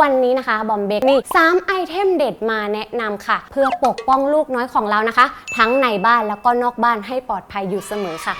วันนี้นะคะ บอมเบกมี3ไอเทมเด็ดมาแนะนำค่ะ เพื่อปกป้องลูกน้อยของเรานะคะ ทั้งในบ้านแล้วก็นอกบ้านให้ปลอดภัยอยู่เสมอค่ะ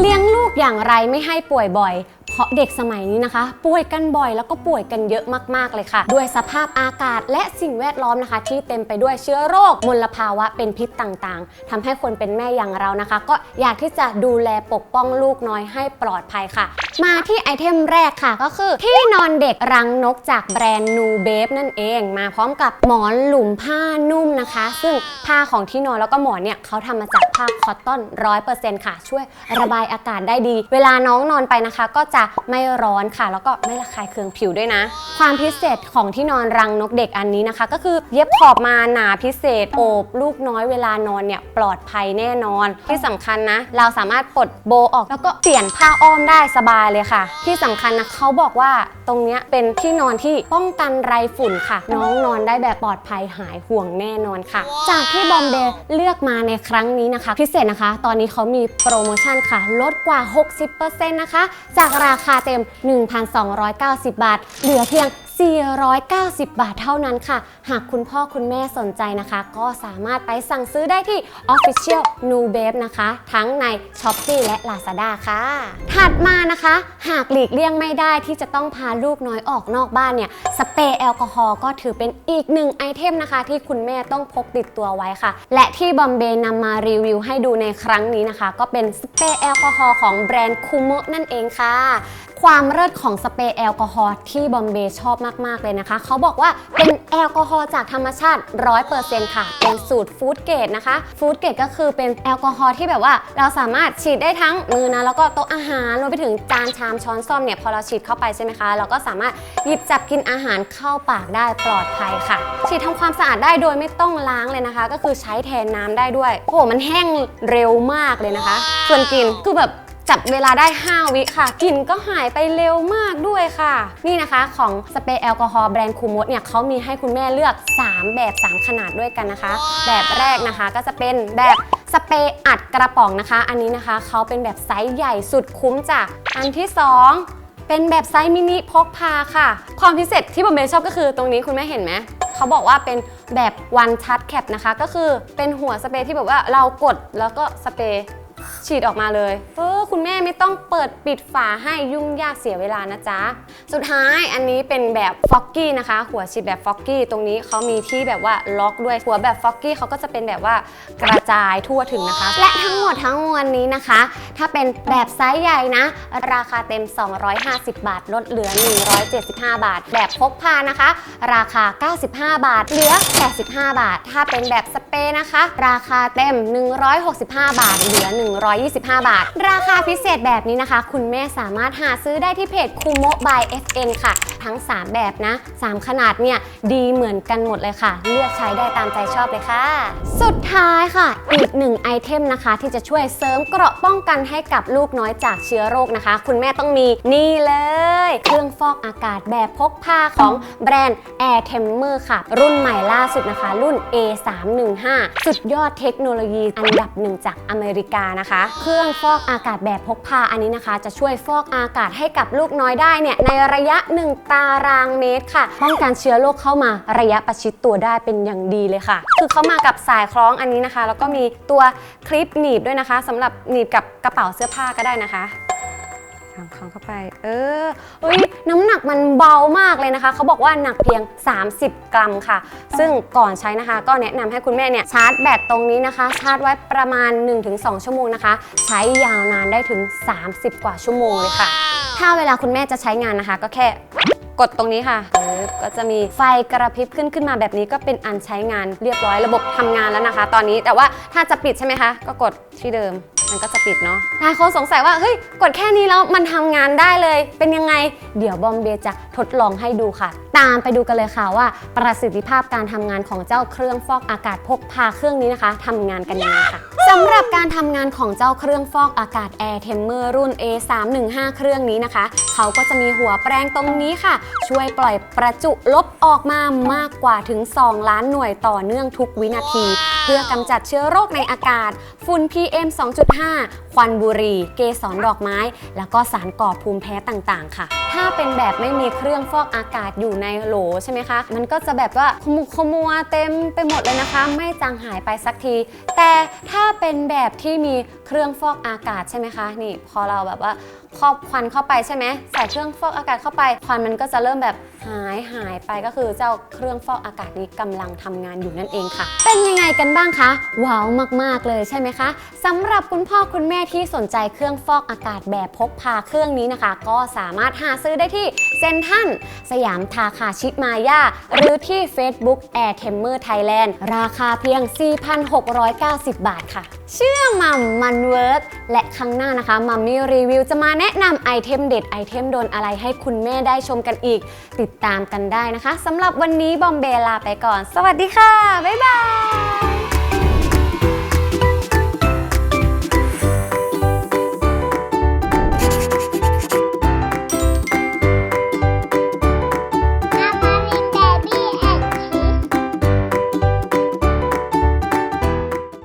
เลี้ยงลูกอย่างไรไม่ให้ป่วยบ่อย เพราะเด็กสมัยนี้นะคะ ป่วยกันบ่อยแล้วก็ป่วยกันเยอะมากๆเลยค่ะ ด้วยสภาพอากาศและสิ่งแวดล้อมนะคะ ที่เต็มไปด้วยเชื้อโรคมลภาวะเป็นพิษต่างๆทำให้คนเป็นแม่อย่างเรานะคะ ก็อยากที่จะดูแลปกป้องลูกน้อยให้ปลอดภัยค่ะ มาที่ไอเทมแรกค่ะก็คือ ที่นอนเด็กรังนกจากแบรนด์นูเบฟนั่นเอง มาพร้อมกับหมอนหลุมผ้านุ่มนะคะ ซึ่งผ้าของที่นอนแล้วก็หมอนเนี่ยเขาทำมาจากผ้าคอตตอนร้อยเปอร์เซ็นต์ค่ะ ช่วยระบายอากาศได้ดี เวลาน้องนอนไปนะคะ ก็จะไม่ร้อนค่ะ แล้วก็ไม่ระคายเคืองผิวด้วยนะ ความพิเศษของที่นอนรังนกเด็กอันนี้นะคะ ก็คือเย็บขอบมาหนาพิเศษโอบลูกน้อยเวลานอนเนี่ยปลอดภัยแน่นอน ที่สำคัญนะ เราสามารถปลดโบออกแล้วก็เปลี่ยนผ้าอ้อมได้สบายเลยค่ะ ที่สำคัญนะเขาบอกว่าตรงเนี้ยเป็นที่นอนที่ป้องกันไรฝุ่นค่ะ น้องนอนได้แบบปลอดภัยหายห่วงแน่นอนค่ะ จากที่บอมเบย์เลือกมาในครั้งนี้นะคะ พิเศษนะคะ ตอนนี้เขามีโปรโมชั่นค่ะ ลดกว่า 60%นะคะ จากราราคาเต็ม 1,290 บาท เหลือเพียง 490 บาทเท่านั้นค่ะ หากคุณพ่อคุณแม่สนใจนะคะ ก็สามารถไปสั่งซื้อได้ที่ Official n u b a b e นะคะ ทั้งใน Shopee และ Lazada ค่ะ ถัดมานะคะ หากหลีกเลี่ยงไม่ได้ที่จะต้องพาลูกน้อยออกนอกบ้านเนี่ยสเปรย์แอลกอฮอล์ก็ถือเป็นอีกหนึ่งไอเทมนะคะ ที่คุณแม่ต้องพกติดตัวไว้ค่ะ และที่บอมเบย์นำมารีวิวให้ดูในครั้งนี้นะคะ ก็เป็นสเปรย์แอลกอฮอล์ของแบรนด์คูโมนั่นเองค่ะความเลิศของสเปรย์แอลกอฮอล์ที่บอมเบย์ชอบมากๆเลยนะคะ เขาบอกว่าเป็นแอลกอฮอล์จากธรรมชาติ 100%ค่ะ เป็นสูตรฟู้ดเกรดนะคะ ฟู้ดเกรดก็คือเป็นแอลกอฮอล์ที่แบบว่า เราสามารถฉีดได้ทั้งมือนะ แล้วก็โต๊ะอาหารรวมไปถึงจานชามช้อนซ่อมเนี่ย พอเราฉีดเข้าไปใช่ไหมคะ เราก็สามารถหยิบจับกินอาหารเข้าปากได้ปลอดภัยค่ะ ฉีดทำความสะอาดได้โดยไม่ต้องล้างเลยนะคะ ก็คือใช้แทนน้ำได้ด้วย โอ้โห มันแห้งเร็วมากเลยนะคะ ส่วนกลินคือแบบ จับเวลาได้ 5 วิค่ะกลิ่นก็หายไปเร็วมากด้วยค่ะ นี่นะคะของสเปรย์แอลกอฮอล์แบรนด์คูมดเนี่ยเขามีให้คุณแม่เลือก 3 แบบ 3 ขนาดด้วยกันนะคะ แบบแรกนะคะก็จะเป็นแบบสเปรย์อัดกระป๋องนะคะ อันนี้นะคะเขาเป็นแบบไซส์ใหญ่สุดคุ้มจ้ะอันที่ 2 เป็นแบบไซส์มินิพกพาค่ะ ความพิเศษที่ผมเมย์ชอบก็คือตรงนี้คุณแม่เห็นไหมเขาบอกว่าเป็นแบบวันชัดแคปนะคะ ก็คือเป็นหัวสเปรย์ที่แบบว่าเรากดแล้วก็สเปรย์ฉีดออกมาเลยเออคุณแม่ ไม่ต้องเปิดปิดฝาให้ยุ่งยากเสียเวลานะจ๊ะ สุดท้ายอันนี้เป็นแบบฟ็อกกี้นะคะ หัวฉีดแบบฟ็อกกี้ตรงนี้เขามีที่แบบว่าล็อกด้วยหัวแบบฟ็อกกี้เขาก็จะเป็นแบบว่ากระจายทั่วถึงนะคะ และทั้งหมดทั้งมวลนี้นะคะ ถ้าเป็นแบบไซส์ใหญ่นะ ราคาเต็ม 250 บาท ลดเหลือ 175 บาท แบบพกพานะคะ ราคา 95 บาท เหลือ 85 บาท ถ้าเป็นแบบสเปรย์นะคะ ราคาเต็ม 165 บาท เหลือ 125 บาท ราคาพิเศษแบบนี้นะคะ คุณแม่สามารถหาซื้อได้ที่เพจคูโมบาย FN ค่ะ ทั้ง 3 แบบนะ 3 ขนาดเนี่ยดีเหมือนกันหมดเลยค่ะ เลือกใช้ได้ตามใจชอบเลยค่ะ สุดท้ายค่ะ อีกหนึ่งไอเทมนะคะ ที่จะช่วยเสริมเกราะป้องกันให้กับลูกน้อยจากเชื้อโรคนะคะ คุณแม่ต้องมีนี่เลย เครื่องฟอกอากาศแบบพกพาของแบรนด์ Air t e m m e r ค่ะ รุ่นใหม่ล่าสุดนะคะ รุ่น A315 สุดยอดเทคโนโลยีอันดับหนึ่งจากอเมริกานะคะ เครื่องฟอกอากาศแบบพกพาอันนี้นะคะ จะช่วยฟอกอากาศให้กับลูกน้อยได้เนี่ยในระยะ 1 ตารางเมตรค่ะป้องกันเชื้อโรคเข้ามาระยะประชิดตัวได้เป็นอย่างดีเลยค่ะ คือเขามากับสายคล้องอันนี้นะคะ แล้วก็มีตัวคลิปหนีบด้วยนะคะสำหรับหนีบกับกระเป๋าเสื้อผ้าก็ได้นะคะ ทำคเข้าไป เออเอ้ยน้ำหนักมันเบามากเลยนะคะ เขาบอกว่าหนักเพียง 30 กรัมค่ะ ซึ่งก่อนใช้นะคะ ก็แนะนำให้คุณแม่เนี่ยชาร์จแบตตรงนี้นะคะ ชาร์จไว้ประมาณ 1-2 ชั่วโมงนะคะ ใช้ยาวนานได้ถึง 30 กว่าชั่วโมงเลยค่ะ ถ้าเวลาคุณแม่จะใช้งานนะคะ ก็แค่กดตรงนี้ค่ะปึ๊บก็จะมีไฟกระพริบขึ้นขึ้นมาแบบนี้ก็เป็นอันใช้งานเรียบร้อยระบบทำงานแล้วนะคะ ตอนนี้แต่ว่าถ้าจะปิดใช่ไหมคะ ก็กดที่เดิม มันก็จะปิดเนาะหลายคนสงสัยว่าเฮ้ยกดแค่นี้แล้วมันทำงานได้เลย เป็นยังไง เดี๋ยวบอมเบย์จะทดลองให้ดูค่ะ ตามไปดูกันเลยค่ะว่า ประสิทธิภาพการทำงานของเจ้าเครื่องฟอกอากาศพกพาเครื่องนี้นะคะทำงานกันยังไงค่ะ สำหรับการทำงานของเจ้าเครื่องฟอกอากาศ Air t e m m e r รุ่น A315 เครื่องนี้นะคะ เขาก็จะมีหัวแปรงตรงนี้ค่ะ ช่วยปล่อยประจุลบออกมามากกว่าถึง 2 ล้านหน่วยต่อเนื่องทุกวินาที เพื่อกำจัดเชื้อโรคในอากาศ ฝุ่น PM 2.5 ควันบุหรี่ เกสรดอกไม้ แล้วก็สารก่อภูมิแพ้ต่าง ๆ ค่ะ ถ้าเป็นแบบไม่มีเครื่องฟอกอากาศอยู่ในโหลใช่ไหมคะ มันก็จะแบบว่าขมุกขมัวเต็มไปหมดเลยนะคะ ไม่จางหายไปสักที แต่ถ้าเป็นแบบที่มีเครื่องฟอกอากาศใช่ไหมคะ นี่พอเราแบบว่าครอบควันเข้าไปใช่ไหมใส่เครื่องฟอกอากาศเข้าไป ควันมันก็จะเริ่มแบบหายหายไปก็คือเจ้าเครื่องฟอกอากาศนี้กำลังทำงานอยู่นั่นเองค่ะ เป็นยังไงกันบ้างคะว้าวมากๆเลยใช่ไหมคะสำหรับคุณพ่อคุณแม่ที่สนใจเครื่องฟอกอากาศแบบพกพาเครื่องนี้นะคะ ก็สามารถหาซื้อได้ที่เซ็นทรัลสยามทาคาชิมายาหรือที่ Facebook Air t e m m e r Thailand ราคาเพียง 4,690 บาทค่ะ เชื่อมัมมันเวิร์กและครั้งหน้านะคะมัมมี่รีวิวจะมาแนะนำไอเทมเด็ดไอเทมโดนอะไรให้คุณแม่ได้ชมกันอีก ติดตามกันได้นะคะสำหรับวันนี้บอมเบลลาไปก่อน สวัสดีค่ะ บ๊ายบาย